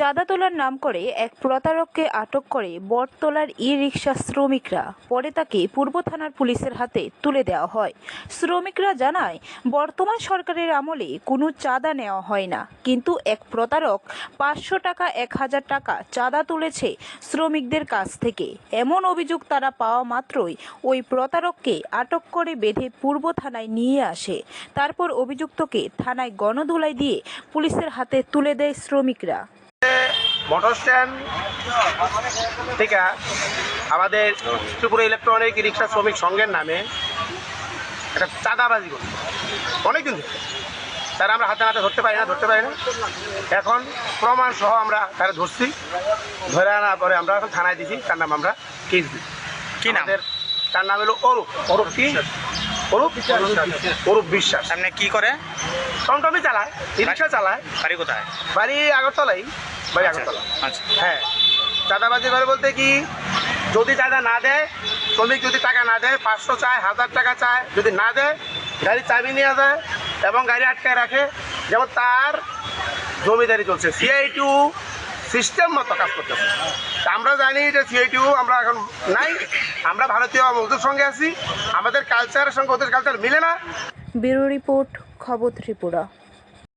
চাঁদা তোলার নাম করে এক প্রতারককে আটক করে বটতলার ই রিক্সা শ্রমিকরা। পরে তাকে পূর্ব থানার পুলিশের হাতে তুলে দেওয়া হয়। শ্রমিকরা জানায়, বর্তমান সরকারের আমলে কোনো চাঁদা নেওয়া হয় না। কিন্তু এক প্রতারক পাঁচশো টাকা, এক হাজার টাকা চাঁদা তুলেছে শ্রমিকদের কাছ থেকে। এমন অভিযোগ তারা পাওয়া মাত্রই ওই প্রতারককে আটক করে বেঁধে পূর্ব থানায় নিয়ে আসে। তারপর অভিযুক্তকে থানায় গণধোলাই দিয়ে পুলিশের হাতে তুলে দেয় শ্রমিকরা। মোটর স্ট্যান্ড থেকে আমাদের ত্রিপুরা ইলেকট্রনিক রিক্সা শ্রমিক সংঘের নামে একটা চাঁদাবাজি করছে। অনেকদিন থেকে তারা আমরা হাতে হাতে ধরতে পারি না ধরতে পারি না। এখন প্রমাণ সহ আমরা তারা ধরছি। ধরে আনার পরে আমরা এখন থানায় দিছি। তার নাম আমরা কেস দিই। কি নাম? তার নাম হলো অরূপ। অরূপ কি? অরূপ অরূপ বিশ্বাস। সামনে কি করে? টমটমি চালায় রিক্সা চালায়। বাড়ি কোথায়? বাড়ি আগরতলাই বাড়ি আচ্ছা, আগরতলা। আচ্ছা। হ্যাঁ। চাঁদাবাজি করে বলতে কি যদি চাঁদা না দেয় শ্রমিক যদি টাকা না দেয় পাঁচশো চায় হাজার টাকা চায় যদি না দেয় গাড়ি চাবি নিয়ে যায় এবং গাড়ি আটকায় রাখে যেমন তার জমিদারি চলছে। সিআই টু সিস্টেম মতো কাজ করতেছে। আমরা জানি যে সিআইটিউ আমরা এখন নাই। আমরা ভারতীয় মজদুর সঙ্গে আছি। আমাদের কালচারের সঙ্গে ওদের কালচার মিলে না। ব্যুরো রিপোর্ট, খবর ত্রিপুরা।